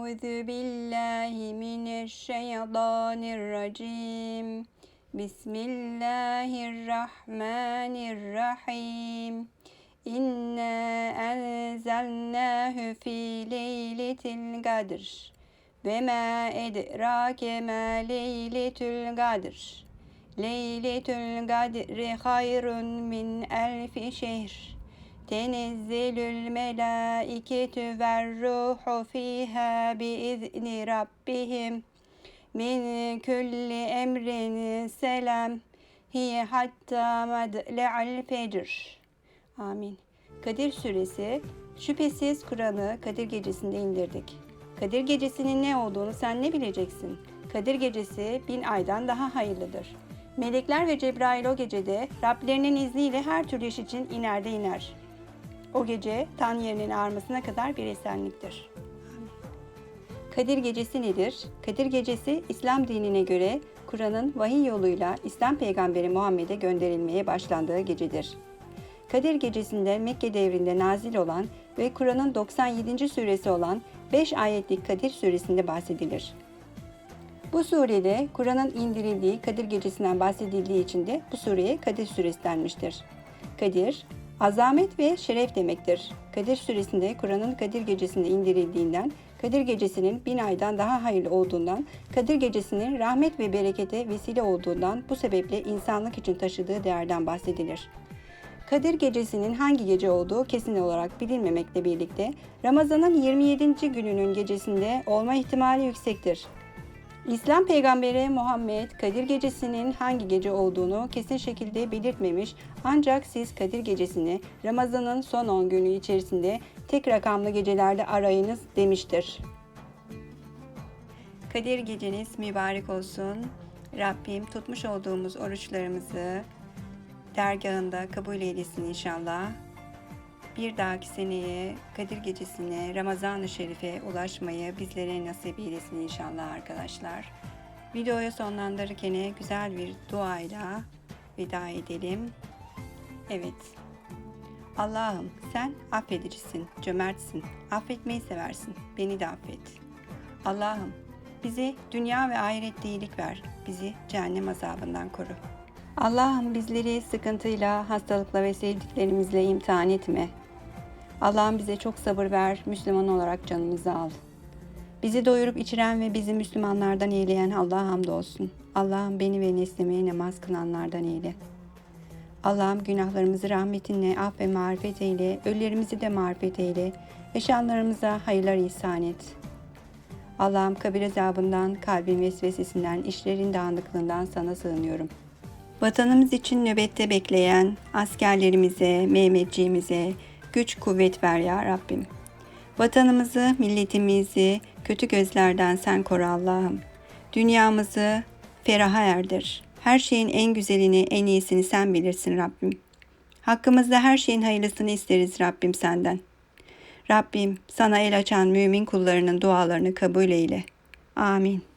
أعوذ بالله من الشيطان الرجيم بسم الله الرحمن الرحيم إنا أنزلناه في ليلة القدر وما أدراك ما ليلة القدر ليلة القدر خير من ألف شهر Tenezzilül melaiketü ver ruhu fiha biizni rabbihim min külli emrin selam hiye hatta madle'al fecr. Amin. Kadir Suresi Şüphesiz Kur'an'ı Kadir Gecesi'nde indirdik. Kadir Gecesi'nin ne olduğunu sen ne bileceksin? Kadir Gecesi bin aydan daha hayırlıdır. Melekler ve Cebrail o gecede Rablerinin izniyle her türlü iş için iner de iner. O gece tan yerinin ağarmasına kadar bir esenliktir. Kadir Gecesi nedir? Kadir Gecesi İslam dinine göre Kur'an'ın vahiy yoluyla İslam peygamberi Muhammed'e gönderilmeye başlandığı gecedir. Kadir Gecesi'nde Mekke devrinde nazil olan ve Kur'an'ın 97. suresi olan 5 ayetlik Kadir suresinde bahsedilir. Bu surede Kur'an'ın indirildiği Kadir Gecesi'nden bahsedildiği için de bu sureye Kadir suresi denmiştir. Kadir, azamet ve şeref demektir. Kadir suresinde Kur'an'ın Kadir Gecesi'nde indirildiğinden, Kadir Gecesi'nin bin aydan daha hayırlı olduğundan, Kadir Gecesi'nin rahmet ve berekete vesile olduğundan bu sebeple insanlık için taşıdığı değerden bahsedilir. Kadir Gecesi'nin hangi gece olduğu kesin olarak bilinmemekle birlikte Ramazan'ın 27. gününün gecesinde olma ihtimali yüksektir. İslam peygamberi Muhammed Kadir Gecesi'nin hangi gece olduğunu kesin şekilde belirtmemiş ancak siz Kadir Gecesi'ni Ramazan'ın son 10 günü içerisinde tek rakamlı gecelerde arayınız demiştir. Kadir geceniz mübarek olsun. Rabbim tutmuş olduğumuz oruçlarımızı dergahında kabul eylesin inşallah. Bir dahaki seneye Kadir Gecesi'ne Ramazan-ı Şerif'e ulaşmayı bizlere nasip eylesin inşallah arkadaşlar. Videoyu sonlandırırken güzel bir duayla veda edelim. Evet. Allah'ım sen affedicisin, cömertsin, affetmeyi seversin, beni de affet. Allah'ım bize dünya ve ahirette iyilik ver, bizi cehennem azabından koru. Allah'ım bizleri sıkıntıyla, hastalıkla ve sevdiklerimizle imtihan etme. Allah'ım bize çok sabır ver, Müslüman olarak canımızı al. Bizi doyurup içiren ve bizi Müslümanlardan eyleyen Allah'a hamdolsun. Allah'ım beni ve neslimi namaz kılanlardan eyle. Allah'ım günahlarımızı rahmetinle af ve marifet eyle, ölülerimizi de marifet eyle, yaşamlarımıza hayırlar ihsan et. Allah'ım kabir azabından, kalbin vesvesesinden, işlerin dağınıklığından sana sığınıyorum. Vatanımız için nöbette bekleyen askerlerimize, Mehmetçiğimize güç kuvvet ver ya Rabbim. Vatanımızı, milletimizi kötü gözlerden sen koru Allah'ım. Dünyamızı feraha erdir. Her şeyin en güzelini, en iyisini sen bilirsin Rabbim. Hakkımızda her şeyin hayırlısını isteriz Rabbim senden. Rabbim sana el açan mümin kullarının dualarını kabul eyle. Amin.